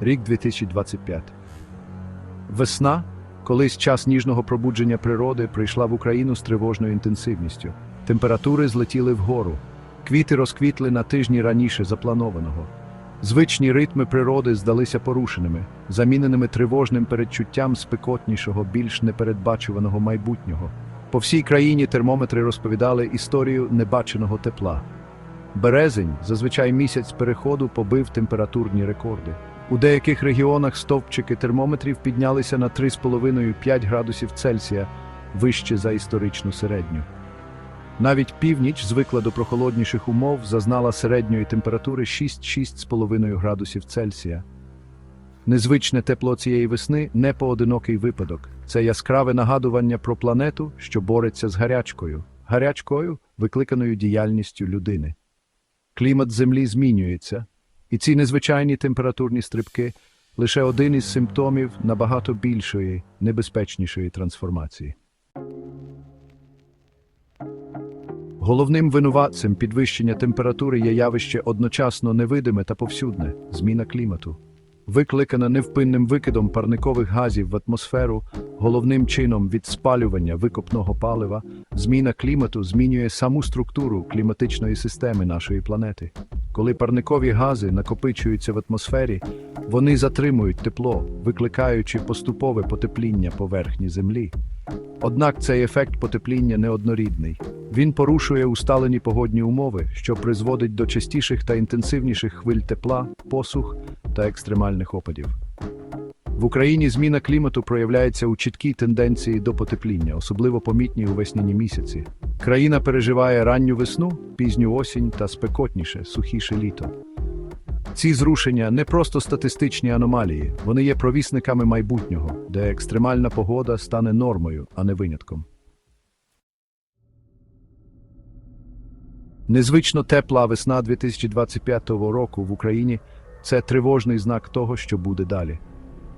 Рік 2025. Весна, колись час ніжного пробудження природи, прийшла в Україну з тривожною інтенсивністю. Температури злетіли вгору. Квіти розквітли на тижні раніше запланованого. Звичні ритми природи здалися порушеними, заміненими тривожним передчуттям спекотнішого, більш непередбачуваного майбутнього. По всій країні термометри розповідали історію небаченого тепла. Березень, зазвичай місяць переходу, побив температурні рекорди. У деяких регіонах стовпчики термометрів піднялися на 3,5-5 градусів Цельсія вище за історичну середню. Навіть північ, звикла до прохолодніших умов, зазнала середньої температури 6-6,5 градусів Цельсія. Незвичне тепло цієї весни не поодинокий випадок. Це яскраве нагадування про планету, що бореться з гарячкою, гарячкою, викликаною діяльністю людини. Клімат Землі змінюється, і ці незвичайні температурні стрибки лише один із симптомів набагато більшої, небезпечнішої трансформації. Головним винуватцем підвищення температури є явище одночасно невидиме та повсюдне зміна клімату. Викликана невпинним викидом парникових газів в атмосферу, головним чином від спалювання викопного палива, зміна клімату змінює саму структуру кліматичної системи нашої планети. Коли парникові гази накопичуються в атмосфері, вони затримують тепло, викликаючи поступове потепління поверхні Землі. Однак цей ефект потепління неоднорідний. Він порушує усталені погодні умови, що призводить до частіших та інтенсивніших хвиль тепла, посух та екстремальних опадів. В Україні зміна клімату проявляється у чіткій тенденції до потепління, особливо помітній у весняні місяці. Країна переживає ранню весну, пізню осінь та спекотніше, сухіше літо. Ці зрушення не просто статистичні аномалії, вони є провісниками майбутнього, де екстремальна погода стане нормою, а не винятком. Незвично тепла весна 2025 року в Україні це тривожний знак того, що буде далі.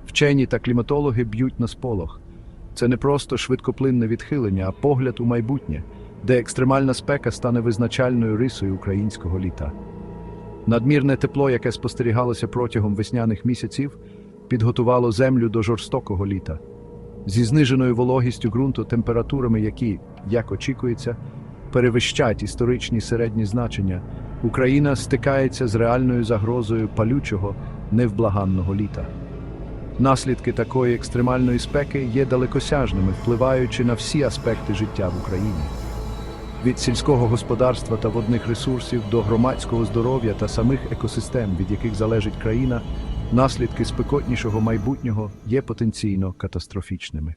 Вчені та кліматологи б'ють на сполох. Це не просто швидкоплинне відхилення, а погляд у майбутнє, де екстремальна спека стане визначальною рисою українського літа. Надмірне тепло, яке спостерігалося протягом весняних місяців, підготувало землю до жорстокого літа. Зі зниженою вологістю ґрунту температурами, які, як очікується, перевищать історичні середні значення, Україна стикається з реальною загрозою палючого, невблаганного літа. Наслідки такої екстремальної спеки є далекосяжними, впливаючи на всі аспекти життя в Україні. Від сільського господарства та водних ресурсів до громадського здоров'я та самих екосистем, від яких залежить країна, наслідки спекотнішого майбутнього є потенційно катастрофічними.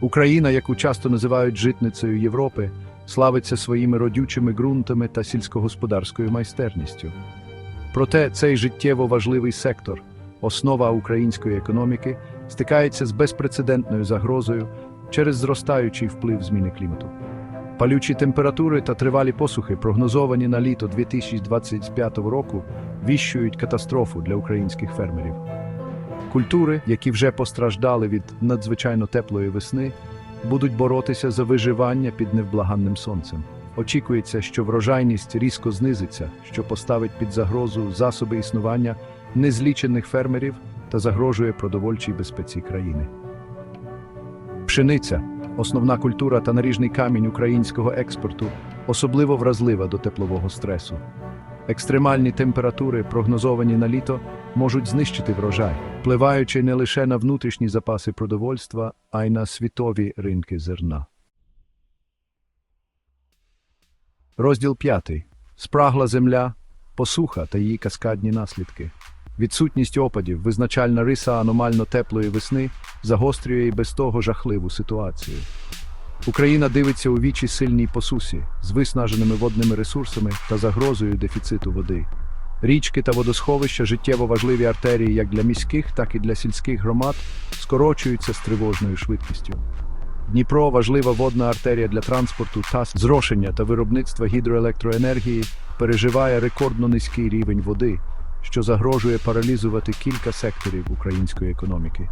Україна, яку часто називають житницею Європи, славиться своїми родючими ґрунтами та сільськогосподарською майстерністю. Проте цей життєво важливий сектор, основа української економіки, стикається з безпрецедентною загрозою через зростаючий вплив зміни клімату. Палючі температури та тривалі посухи, прогнозовані на літо 2025 року, віщують катастрофу для українських фермерів. Культури, які вже постраждали від надзвичайно теплої весни, будуть боротися за виживання під невблаганним сонцем. Очікується, що врожайність різко знизиться, що поставить під загрозу засоби існування незлічених фермерів та загрожує продовольчій безпеці країни. Пшениця основна культура та наріжний камінь українського експорту, особливо вразлива до теплового стресу. Екстремальні температури, прогнозовані на літо, можуть знищити врожай, впливаючи не лише на внутрішні запаси продовольства, а й на світові ринки зерна. Розділ 5. Спрагла земля, посуха та її каскадні наслідки. Відсутність опадів, визначальна риса аномально теплої весни, загострює і без того жахливу ситуацію. Україна дивиться у вічі сильній посусі з виснаженими водними ресурсами та загрозою дефіциту води. Річки та водосховища, життєво важливі артерії як для міських, так і для сільських громад, скорочуються з тривожною швидкістю. Дніпро важлива водна артерія для транспорту та зрошення та виробництва гідроелектроенергії переживає рекордно низький рівень води, що загрожує паралізувати кілька секторів української економіки.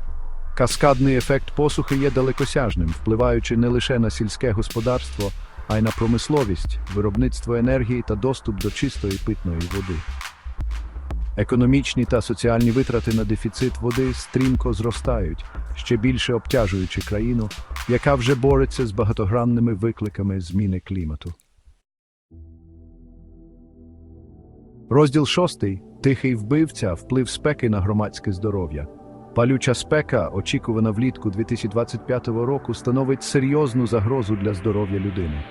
Каскадний ефект посухи є далекосяжним, впливаючи не лише на сільське господарство, а й на промисловість, виробництво енергії та доступ до чистої питної води. Економічні та соціальні витрати на дефіцит води стрімко зростають, ще більше обтяжуючи країну, яка вже бореться з багатогранними викликами зміни клімату. Розділ шостий Тихий вбивця вплив спеки на громадське здоров'я. Палюча спека, очікувана влітку 2025 року, становить серйозну загрозу для здоров'я людини.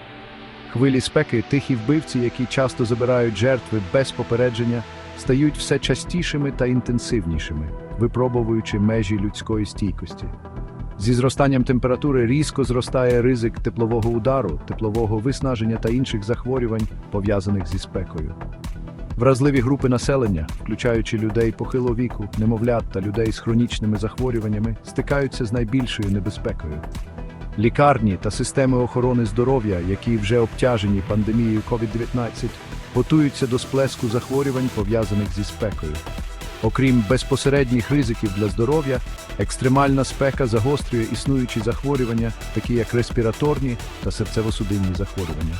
Хвилі спеки, тихі вбивці, які часто забирають жертви без попередження, стають все частішими та інтенсивнішими, випробовуючи межі людської стійкості. Зі зростанням температури різко зростає ризик теплового удару, теплового виснаження та інших захворювань, пов'язаних зі спекою. Вразливі групи населення, включаючи людей похилого віку, немовлят та людей з хронічними захворюваннями, стикаються з найбільшою небезпекою. Лікарні та системи охорони здоров'я, які вже обтяжені пандемією COVID-19, готуються до сплеску захворювань, пов'язаних зі спекою. Окрім безпосередніх ризиків для здоров'я, екстремальна спека загострює існуючі захворювання, такі як респіраторні та серцево-судинні захворювання.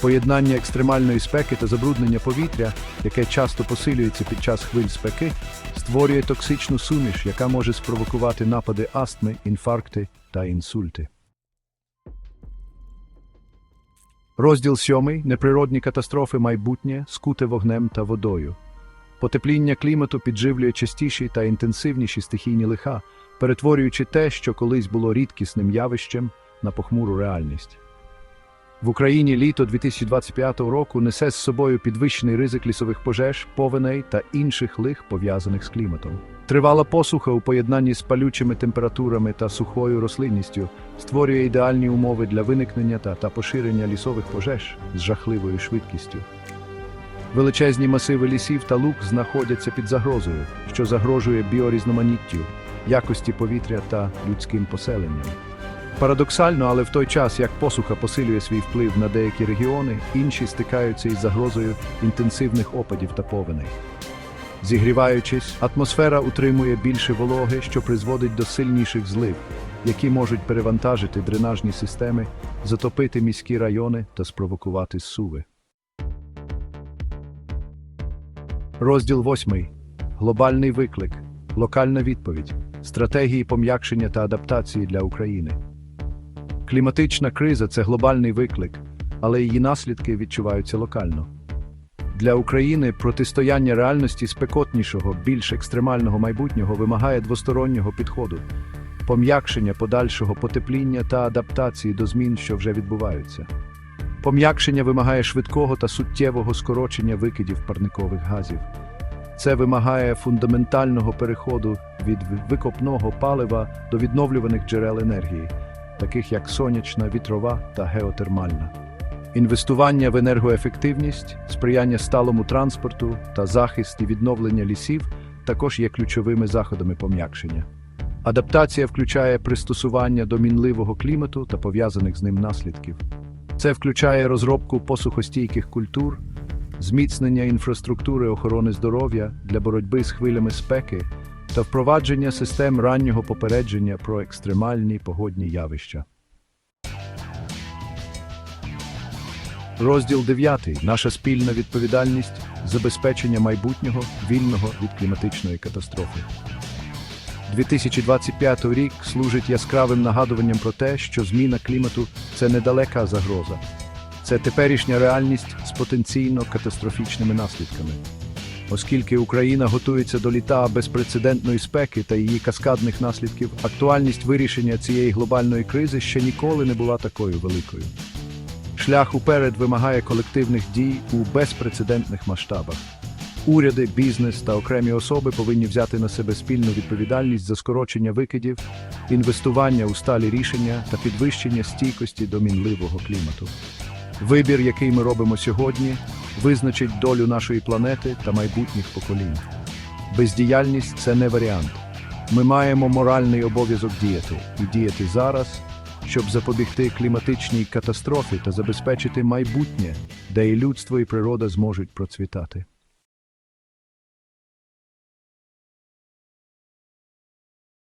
Поєднання екстремальної спеки та забруднення повітря, яке часто посилюється під час хвиль спеки, створює токсичну суміш, яка може спровокувати напади астми, інфаркти та інсульти. Розділ сьомий неприродні катастрофи майбутнє, скуте вогнем та водою. Потепління клімату підживлює частіші та інтенсивніші стихійні лиха, перетворюючи те, що колись було рідкісним явищем, на похмуру реальність. В Україні літо 2025 року несе з собою підвищений ризик лісових пожеж, повеней та інших лих, пов'язаних з кліматом. Тривала посуха у поєднанні з палючими температурами та сухою рослинністю створює ідеальні умови для виникнення та, та поширення лісових пожеж з жахливою швидкістю. Величезні масиви лісів та лук знаходяться під загрозою, що загрожує біорізноманіттю, якості повітря та людським поселенням. Парадоксально, але в той час, як посуха посилює свій вплив на деякі регіони, інші стикаються із загрозою інтенсивних опадів та повеней. Зігріваючись, атмосфера утримує більше вологи, що призводить до сильніших злив, які можуть перевантажити дренажні системи, затопити міські райони та спровокувати суви. Розділ 8. Глобальний виклик. Локальна відповідь. Стратегії пом'якшення та адаптації для України. Кліматична криза це глобальний виклик, але її наслідки відчуваються локально. Для України протистояння реальності спекотнішого, більш екстремального майбутнього вимагає двостороннього підходу, пом'якшення подальшого потепління та адаптації до змін, що вже відбуваються. Пом'якшення вимагає швидкого та суттєвого скорочення викидів парникових газів. Це вимагає фундаментального переходу від викопного палива до відновлюваних джерел енергії, таких як сонячна, вітрова та геотермальна. Інвестування в енергоефективність, сприяння сталому транспорту та захист і відновлення лісів також є ключовими заходами пом'якшення. Адаптація включає пристосування до мінливого клімату та пов'язаних з ним наслідків. Це включає розробку посухостійких культур, зміцнення інфраструктури охорони здоров'я для боротьби з хвилями спеки та впровадження систем раннього попередження про екстремальні погодні явища. Розділ 9. Наша спільна відповідальність забезпечення майбутнього вільного від кліматичної катастрофи. 2025 рік служить яскравим нагадуванням про те, що зміна клімату це недалека загроза. Це теперішня реальність з потенційно катастрофічними наслідками. Оскільки Україна готується до літа безпрецедентної спеки та її каскадних наслідків, актуальність вирішення цієї глобальної кризи ще ніколи не була такою великою. Шлях уперед вимагає колективних дій у безпрецедентних масштабах. Уряди, бізнес та окремі особи повинні взяти на себе спільну відповідальність за скорочення викидів, інвестування у сталі рішення та підвищення стійкості до мінливого клімату. Вибір, який ми робимо сьогодні, визначить долю нашої планети та майбутніх поколінь. Бездіяльність це не варіант. Ми маємо моральний обов'язок діяти і діяти зараз, щоб запобігти кліматичній катастрофі та забезпечити майбутнє, де і людство, і природа зможуть процвітати.